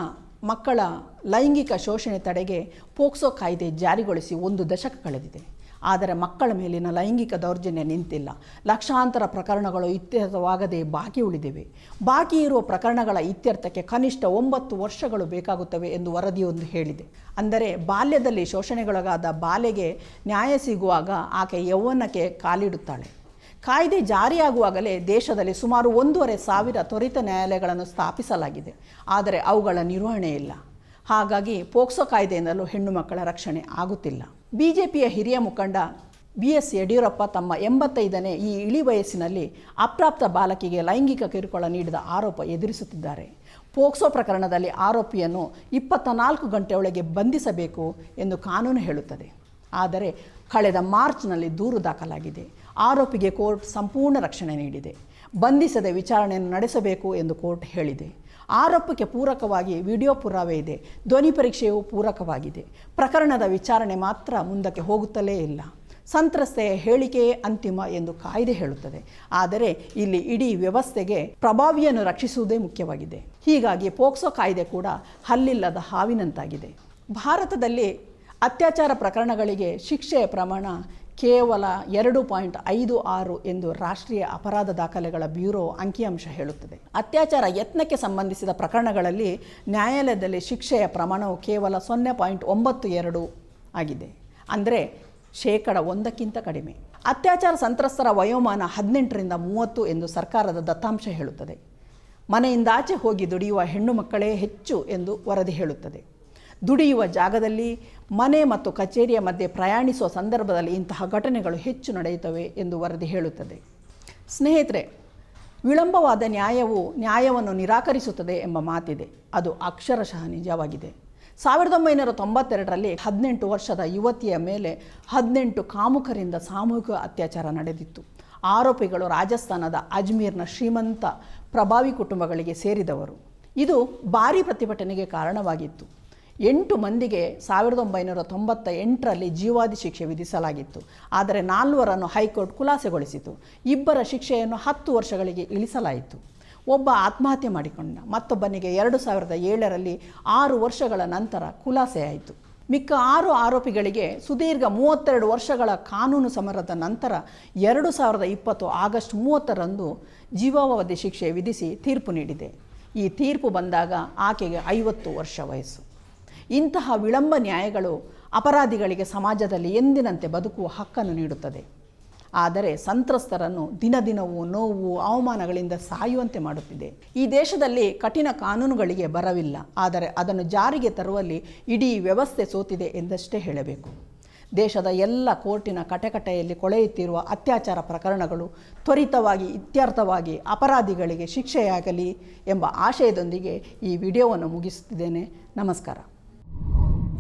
ಮಕ್ಕಳ ಲೈಂಗಿಕ ಶೋಷಣೆ ತಡೆಗೆ ಪೋಕ್ಸೋ ಕಾಯ್ದೆ ಜಾರಿಗೊಳಿಸಿ ಒಂದು ದಶಕ ಕಳೆದಿದೆ. ಆದರೆ ಮಕ್ಕಳ ಮೇಲಿನ ಲೈಂಗಿಕ ದೌರ್ಜನ್ಯ ನಿಂತಿಲ್ಲ. ಲಕ್ಷಾಂತರ ಪ್ರಕರಣಗಳು ಇತ್ಯರ್ಥವಾಗದೆ ಬಾಕಿ ಉಳಿದಿವೆ. ಬಾಕಿ ಇರುವ ಪ್ರಕರಣಗಳ ಇತ್ಯರ್ಥಕ್ಕೆ ಕನಿಷ್ಠ ಒಂಬತ್ತು ವರ್ಷಗಳು ಬೇಕಾಗುತ್ತವೆ ಎಂದು ವರದಿಯೊಂದು ಹೇಳಿದೆ. ಅಂದರೆ ಬಾಲ್ಯದಲ್ಲಿ ಶೋಷಣೆಗೊಳಗಾದ ಬಾಲೆಗೆ ನ್ಯಾಯ ಸಿಗುವಾಗ ಆಕೆ ಯೌವನಕ್ಕೆ ಕಾಲಿಡುತ್ತಾಳೆ. ಕಾಯ್ದೆ ಜಾರಿಯಾಗುವಾಗಲೇ ದೇಶದಲ್ಲಿ ಸುಮಾರು ಒಂದೂವರೆ ಸಾವಿರ ತ್ವರಿತ ನ್ಯಾಯಾಲಯಗಳನ್ನು ಸ್ಥಾಪಿಸಲಾಗಿದೆ. ಆದರೆ ಅವುಗಳ ನಿರ್ವಹಣೆ ಇಲ್ಲ. ಹಾಗಾಗಿ ಪೋಕ್ಸೋ ಕಾಯ್ದೆಯಿಂದಲೂ ಹೆಣ್ಣು ಮಕ್ಕಳ ರಕ್ಷಣೆ ಆಗುತ್ತಿಲ್ಲ. ಬಿಜೆಪಿಯ ಹಿರಿಯ ಮುಖಂಡ ಬಿ ಎಸ್ ಯಡಿಯೂರಪ್ಪ ತಮ್ಮ ಎಂಬತ್ತೈದನೇ ಈ ಇಳಿ ವಯಸ್ಸಿನಲ್ಲಿ ಅಪ್ರಾಪ್ತ ಬಾಲಕಿಗೆ ಲೈಂಗಿಕ ಕಿರುಕುಳ ನೀಡಿದ ಆರೋಪ ಎದುರಿಸುತ್ತಿದ್ದಾರೆ. ಪೋಕ್ಸೋ ಪ್ರಕರಣದಲ್ಲಿ ಆರೋಪಿಯನ್ನು ಇಪ್ಪತ್ತ ನಾಲ್ಕು ಗಂಟೆಯೊಳಗೆ ಬಂಧಿಸಬೇಕು ಎಂದು ಕಾನೂನು ಹೇಳುತ್ತದೆ. ಆದರೆ ಕಳೆದ ಮಾರ್ಚ್ನಲ್ಲಿ ದೂರು ದಾಖಲಾಗಿದೆ. ಆರೋಪಿಗೆ ಕೋರ್ಟ್ ಸಂಪೂರ್ಣ ರಕ್ಷಣೆ ನೀಡಿದೆ. ಬಂಧಿಸದೆ ವಿಚಾರಣೆಯನ್ನು ನಡೆಸಬೇಕು ಎಂದು ಕೋರ್ಟ್ ಹೇಳಿದೆ. ಆರೋಪಕ್ಕೆ ಪೂರಕವಾಗಿ ವಿಡಿಯೋ ಪುರಾವೆ ಇದೆ. ಧ್ವನಿ ಪರೀಕ್ಷೆಯೂ ಪೂರಕವಾಗಿದೆ. ಪ್ರಕರಣದ ವಿಚಾರಣೆ ಮಾತ್ರ ಮುಂದಕ್ಕೆ ಹೋಗುತ್ತಲೇ ಇಲ್ಲ. ಸಂತ್ರಸ್ತೆಯ ಹೇಳಿಕೆಯೇ ಅಂತಿಮ ಎಂದು ಕಾಯ್ದೆ ಹೇಳುತ್ತದೆ. ಆದರೆ ಇಲ್ಲಿ ಇಡೀ ವ್ಯವಸ್ಥೆಗೆ ಪ್ರಭಾವಿಯನ್ನು ರಕ್ಷಿಸುವುದೇ ಮುಖ್ಯವಾಗಿದೆ. ಹೀಗಾಗಿ ಪೋಕ್ಸೋ ಕಾಯ್ದೆ ಕೂಡ ಹಲ್ಲಿಲ್ಲದ ಹಾವಿನಂತಾಗಿದೆ. ಭಾರತದಲ್ಲಿ ಅತ್ಯಾಚಾರ ಪ್ರಕರಣಗಳಿಗೆ ಶಿಕ್ಷೆಯ ಪ್ರಮಾಣ ಕೇವಲ ಎರಡು ಪಾಯಿಂಟ್ ಐದು ಆರು ಎಂದು ರಾಷ್ಟ್ರೀಯ ಅಪರಾಧ ದಾಖಲೆಗಳ ಬ್ಯೂರೋ ಅಂಕಿಅಂಶ ಹೇಳುತ್ತದೆ. ಅತ್ಯಾಚಾರ ಯತ್ನಕ್ಕೆ ಸಂಬಂಧಿಸಿದ ಪ್ರಕರಣಗಳಲ್ಲಿ ನ್ಯಾಯಾಲಯದಲ್ಲಿ ಶಿಕ್ಷೆಯ ಪ್ರಮಾಣವು ಕೇವಲ ಸೊನ್ನೆ ಪಾಯಿಂಟ್ ಒಂಬತ್ತು ಎರಡು ಆಗಿದೆ. ಅಂದರೆ ಶೇಕಡ ಒಂದಕ್ಕಿಂತ ಕಡಿಮೆ. ಅತ್ಯಾಚಾರ ಸಂತ್ರಸ್ತರ ವಯೋಮಾನ ಹದಿನೆಂಟರಿಂದ ಮೂವತ್ತು ಎಂದು ಸರ್ಕಾರದ ದತ್ತಾಂಶ ಹೇಳುತ್ತದೆ. ಮನೆಯಿಂದಾಚೆ ಹೋಗಿ ದುಡಿಯುವ ಹೆಣ್ಣು ಮಕ್ಕಳೇ ಹೆಚ್ಚು ಎಂದು ವರದಿ ಹೇಳುತ್ತದೆ. ದುಡಿಯುವ ಜಾಗದಲ್ಲಿ ಮನೆ ಮತ್ತು ಕಚೇರಿಯ ಮಧ್ಯೆ ಪ್ರಯಾಣಿಸುವ ಸಂದರ್ಭದಲ್ಲಿ ಇಂತಹ ಘಟನೆಗಳು ಹೆಚ್ಚು ನಡೆಯುತ್ತವೆ ಎಂದು ವರದಿ ಹೇಳುತ್ತದೆ. ಸ್ನೇಹಿತರೆ, ವಿಳಂಬವಾದ ನ್ಯಾಯವು ನ್ಯಾಯವನ್ನು ನಿರಾಕರಿಸುತ್ತದೆ ಎಂಬ ಮಾತಿದೆ. ಅದು ಅಕ್ಷರಶಃ ನಿಜವಾಗಿದೆ. ಸಾವಿರದ ಒಂಬೈನೂರ ತೊಂಬತ್ತೆರಡರಲ್ಲಿ ಹದಿನೆಂಟು ವರ್ಷದ ಯುವತಿಯ ಮೇಲೆ ಹದಿನೆಂಟು ಕಾಮುಕರಿಂದ ಸಾಮೂಹಿಕ ಅತ್ಯಾಚಾರ ನಡೆದಿತ್ತು. ಆರೋಪಿಗಳು ರಾಜಸ್ಥಾನದ ಅಜ್ಮೀರ್ನ ಶ್ರೀಮಂತ ಪ್ರಭಾವಿ ಕುಟುಂಬಗಳಿಗೆ ಸೇರಿದವರು. ಇದು ಭಾರೀ ಪ್ರತಿಭಟನೆಗೆ ಕಾರಣವಾಗಿತ್ತು. ಎಂಟು ಮಂದಿಗೆ ಸಾವಿರದ ಒಂಬೈನೂರ ತೊಂಬತ್ತ ಎಂಟರಲ್ಲಿ ಜೀವಾದಿ ಶಿಕ್ಷೆ ವಿಧಿಸಲಾಗಿತ್ತು. ಆದರೆ ನಾಲ್ವರನ್ನು ಹೈಕೋರ್ಟ್ ಖುಲಾಸೆಗೊಳಿಸಿತು. ಇಬ್ಬರ ಶಿಕ್ಷೆಯನ್ನು ಹತ್ತು ವರ್ಷಗಳಿಗೆ ಇಳಿಸಲಾಯಿತು. ಒಬ್ಬ ಆತ್ಮಹತ್ಯೆ ಮಾಡಿಕೊಂಡ, ಮತ್ತೊಬ್ಬನಿಗೆ ಎರಡು ಸಾವಿರದ ಏಳರಲ್ಲಿ ಆರು ವರ್ಷಗಳ ನಂತರ ಖುಲಾಸೆಯಾಯಿತು. ಮಿಕ್ಕ ಆರು ಆರೋಪಿಗಳಿಗೆ ಸುದೀರ್ಘ ಮೂವತ್ತೆರಡು ವರ್ಷಗಳ ಕಾನೂನು ಸಮರದ ನಂತರ ಎರಡು ಸಾವಿರದ ಇಪ್ಪತ್ತು ಆಗಸ್ಟ್ ಮೂವತ್ತರಂದು ಜೀವಾವಧಿ ಶಿಕ್ಷೆ ವಿಧಿಸಿ ತೀರ್ಪು ನೀಡಿದೆ. ಈ ತೀರ್ಪು ಬಂದಾಗ ಆಕೆಗೆ ಐವತ್ತು ವರ್ಷ ವಯಸ್ಸು. ಇಂತಹ ವಿಳಂಬ ನ್ಯಾಯಗಳು ಅಪರಾಧಿಗಳಿಗೆ ಸಮಾಜದಲ್ಲಿ ಎಂದಿನಂತೆ ಬದುಕುವ ಹಕ್ಕನ್ನು ನೀಡುತ್ತದೆ. ಆದರೆ ಸಂತ್ರಸ್ತರನ್ನು ದಿನ ದಿನವೂ ನೋವು, ಅವಮಾನಗಳಿಂದ ಸಾಯುವಂತೆ ಮಾಡುತ್ತಿದೆ. ಈ ದೇಶದಲ್ಲಿ ಕಠಿಣ ಕಾನೂನುಗಳಿಗೆ ಬರವಿಲ್ಲ. ಆದರೆ ಅದನ್ನು ಜಾರಿಗೆ ತರುವಲ್ಲಿ ಇಡೀ ವ್ಯವಸ್ಥೆ ಸೋತಿದೆ ಎಂದಷ್ಟೇ ಹೇಳಬೇಕು. ದೇಶದ ಎಲ್ಲ ಕೋರ್ಟಿನ ಕಟಕಟೆಯಲ್ಲಿ ಕೊಳೆಯುತ್ತಿರುವ ಅತ್ಯಾಚಾರ ಪ್ರಕರಣಗಳು ತ್ವರಿತವಾಗಿ ಇತ್ಯರ್ಥವಾಗಿ ಅಪರಾಧಿಗಳಿಗೆ ಶಿಕ್ಷೆಯಾಗಲಿ ಎಂಬ ಆಶಯದೊಂದಿಗೆ ಈ ವಿಡಿಯೋವನ್ನು ಮುಗಿಸುತ್ತಿದ್ದೇನೆ. ನಮಸ್ಕಾರ.